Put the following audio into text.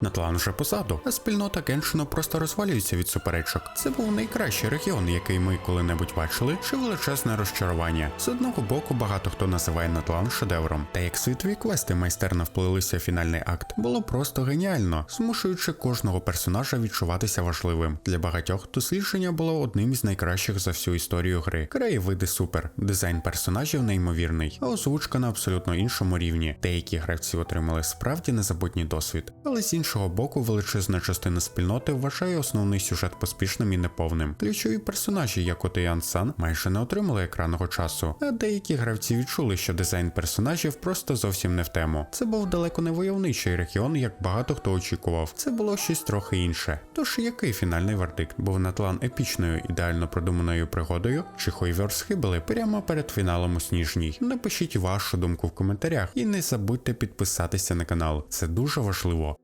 Натлан вже позаду, а спільнота Геншину просто розвалюється від суперечок. Це був найкращий регіон, який ми коли-небудь бачили, чи величезне розчарування. З одного боку, багато хто називає Натлан шедевром. Та як світові квести майстерно вплилися в фінальний акт, було просто геніально, змушуючи кожного персонажа відчуватися важливим. Для багатьох дослідження було одним із найкращих за всю історію гри. Краєвиди супер, дизайн персонажів неймовірний, а озвучка на абсолютно іншому рівні. Деякі гравці отримали справді незабутній досвід, але з іншого боку, величезна частина спільноти вважає основний сюжет поспішним і неповним. Ключові персонажі, як от Ян Сан, майже не отримали екранного часу, а деякі гравці відчули, що дизайн персонажів просто зовсім не в тему. Це був далеко не войовничий регіон, як багато хто очікував. Це було щось трохи інше. Тож який фінальний вердикт? Був Натлан епічною, ідеально продуманою пригодою, чи Хойвер схибили прямо перед фіналом у Сніжній? Напишіть вашу думку в коментарях і не забудьте підписатися на канал, це дуже важливо.